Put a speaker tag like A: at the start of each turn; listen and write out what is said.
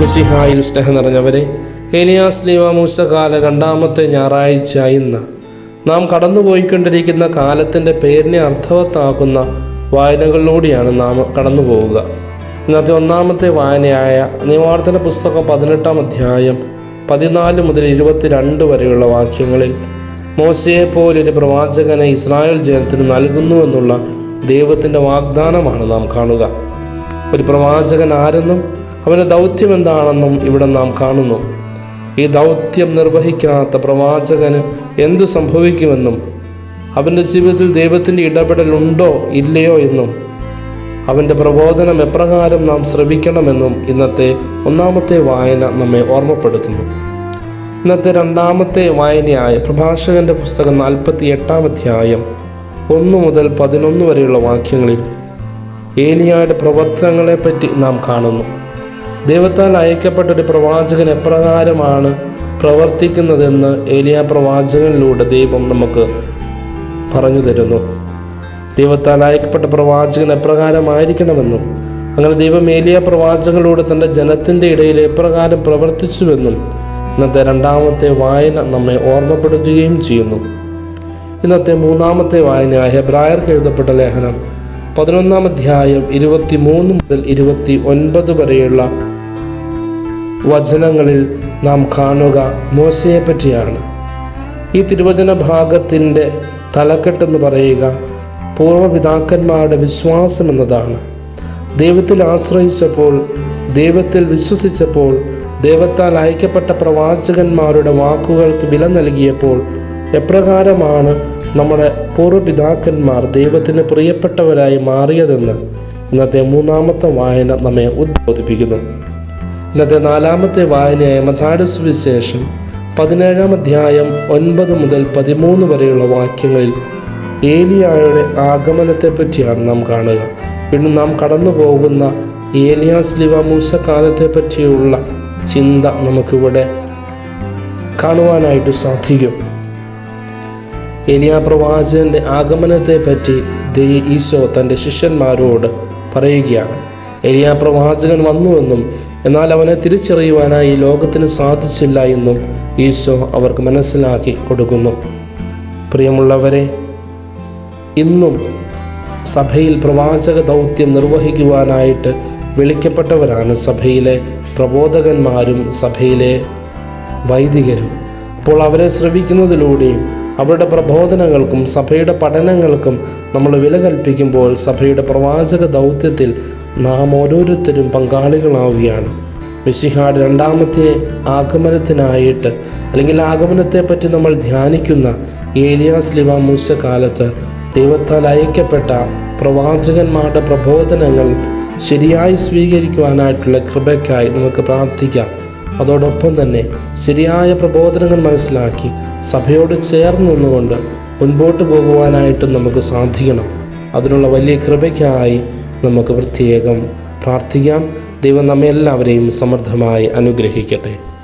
A: മിശിഹായിൽ സ്നേഹം നിറഞ്ഞവരെ ഏലിയാസ് ലീവ മൂസകാല രണ്ടാമത്തെ ഞായറാഴ്ച ഇന്ന്. നാം കടന്നുപോയിക്കൊണ്ടിരിക്കുന്ന കാലത്തിന്റെ പേരിനെ അർത്ഥവത്താക്കുന്ന വായനകളിലൂടെയാണ് നാം കടന്നു പോവുക ഇന്നത്തെ ഒന്നാമത്തെ വായനയായ നിവാർത്തന പുസ്തകം പതിനെട്ടാം അധ്യായം പതിനാല് മുതൽ ഇരുപത്തിരണ്ട് വരെയുള്ള വാക്യങ്ങളിൽ മോശയെ പോലൊരു പ്രവാചകനെ ഇസ്രായേൽ ജനത്തിന് നൽകുന്നു എന്നുള്ള ദൈവത്തിന്റെ വാഗ്ദാനമാണ് നാം കാണുക. ഒരു പ്രവാചകൻ ആരെന്നും അവന്റെ ദൗത്യം എന്താണെന്നും ഇവിടെ നാം കാണുന്നു. ഈ ദൗത്യം നിർവഹിക്കാത്ത പ്രവാചകന് എന്തു സംഭവിക്കുമെന്നും അവന്റെ ജീവിതത്തിൽ ദൈവത്തിന്റെ ഇടപെടലുണ്ടോ ഇല്ലയോ എന്നും അവന്റെ പ്രബോധനം എപ്രകാരം നാം ശ്രവിക്കണമെന്നും ഇന്നത്തെ ഒന്നാമത്തെ വായന നമ്മെ ഓർമ്മപ്പെടുത്തുന്നു. ഇന്നത്തെ രണ്ടാമത്തെ വായനയായ പ്രഭാഷകന്റെ പുസ്തകം നാൽപ്പത്തി എട്ടാം അധ്യായം ഒന്ന് മുതൽ പതിനൊന്ന് വരെയുള്ള വാക്യങ്ങളിൽ ഏലിയായുടെ പ്രവർത്തനങ്ങളെപ്പറ്റി നാം കാണുന്നു. ദൈവത്താൽ അയക്കപ്പെട്ട ഒരു പ്രവാചകൻ എപ്രകാരമാണ് പ്രവർത്തിക്കുന്നതെന്ന് ഏലിയ പ്രവാചകനിലൂടെ ദൈവം നമുക്ക് പറഞ്ഞു തരുന്നു. ദൈവത്താൽ അയക്കപ്പെട്ട പ്രവാചകൻ എപ്രകാരമായിരിക്കണമെന്നും അങ്ങനെ ദൈവം ഏലിയ പ്രവാചകനിലൂടെ തന്റെ ജനത്തിന്റെ ഇടയിൽ എപ്രകാരം പ്രവർത്തിച്ചുവെന്നും ഇന്നത്തെ രണ്ടാമത്തെ വായന നമ്മെ ഓർമ്മപ്പെടുത്തുകയും ചെയ്യുന്നു. ഇന്നത്തെ മൂന്നാമത്തെ വായന ഹെബ്രായർക്ക് എഴുതപ്പെട്ട ലേഖനം പതിനൊന്നാം അധ്യായം ഇരുപത്തി മൂന്ന് മുതൽ ഇരുപത്തി ഒൻപത് വരെയുള്ള വചനങ്ങളിൽ നാം കാണുക മോശയെ പറ്റിയാണ് ഈ തിരുവചന ഭാഗത്തിന്റെ തലക്കെട്ടെന്ന് പറയുക പൂർവപിതാക്കന്മാരുടെ വിശ്വാസം എന്നതാണ് ദൈവത്തിൽ ആശ്രയിച്ചപ്പോൾ ദൈവത്തിൽ വിശ്വസിച്ചപ്പോൾ ദൈവത്താൽ അയക്കപ്പെട്ട പ്രവാചകന്മാരുടെ വാക്കുകൾക്ക് വില നൽകിയപ്പോൾ എപ്രകാരമാണ് നമ്മുടെ പൂർവപിതാക്കന്മാർ ദൈവത്തിന് പ്രിയപ്പെട്ടവരായി മാറിയതെന്ന് ഇന്നത്തെ മൂന്നാമത്തെ വായന നമ്മെ ഉദ്ബോധിപ്പിക്കുന്നു. ഇന്നത്തെ നാലാമത്തെ വായനയായ മത്താട് സുവിശേഷം പതിനേഴാം അധ്യായം ഒൻപത് മുതൽ പതിമൂന്ന് വരെയുള്ള വാക്യങ്ങളിൽ ഏലിയായുടെ ആഗമനത്തെ പറ്റിയാണ് നാം കാണുക. പിന്നെ നാം കടന്നു പോകുന്ന ഏലിയാസ് ലിവ മൂസക്കാലത്തെ പറ്റിയുള്ള ചിന്ത നമുക്കിവിടെ കാണുവാനായിട്ട് സാധിക്കും. ഏലിയ പ്രവാചകന്റെ ആഗമനത്തെ പറ്റി ദൈ ഈശോ തന്റെ ശിഷ്യന്മാരോട് പറയുകയാണ്. ഏലിയാ പ്രവാചകൻ വന്നുവെന്നും എന്നാൽ അവനെ തിരിച്ചറിയുവാനായി ലോകത്തിന് സാധിച്ചില്ല എന്നും ഈശോ അവർക്ക് മനസ്സിലാക്കി കൊടുക്കുന്നു. പ്രിയമുള്ളവരെ ഇന്നും സഭയിൽ പ്രവാചക ദൗത്യം നിർവഹിക്കുവാനായിട്ട് വിളിക്കപ്പെട്ടവരാണ് സഭയിലെ പ്രബോധകന്മാരും സഭയിലെ വൈദികരും. അപ്പോൾ അവരെ ശ്രവിക്കുന്നതിലൂടെയും അവരുടെ പ്രബോധനങ്ങൾക്കും സഭയുടെ പഠനങ്ങൾക്കും നമ്മൾ വില കൽപ്പിക്കുമ്പോൾ സഭയുടെ പ്രവാചക ദൗത്യത്തിൽ നാം ഓരോരുത്തരും പങ്കാളികളാവുകയാണ്. മിശിഹാട് രണ്ടാമത്തെ ആഗമനത്തിനായിട്ട് അല്ലെങ്കിൽ ആഗമനത്തെപ്പറ്റി നമ്മൾ ധ്യാനിക്കുന്ന ഏലിയാസ് ലിവ മൂസ കാലത്ത് ദൈവത്താൽ അയക്കപ്പെട്ട പ്രവാചകന്മാരുടെ പ്രബോധനങ്ങൾ ശരിയായി സ്വീകരിക്കുവാനായിട്ടുള്ള കൃപയ്ക്കായി നമുക്ക് പ്രാർത്ഥിക്കാം. അതോടൊപ്പം തന്നെ ശരിയായ പ്രബോധനങ്ങൾ മനസ്സിലാക്കി സഭയോട് ചേർന്ന് നിന്നുകൊണ്ട് മുൻപോട്ട് പോകുവാനായിട്ടും നമുക്ക് സാധിക്കണം. അതിനുള്ള വലിയ കൃപയ്ക്കായി നമുക്ക് പ്രത്യേകം പ്രാർത്ഥിക്കാം. ദൈവം നമ്മെ എല്ലാവരെയും സമൃദ്ധമായി അനുഗ്രഹിക്കട്ടെ.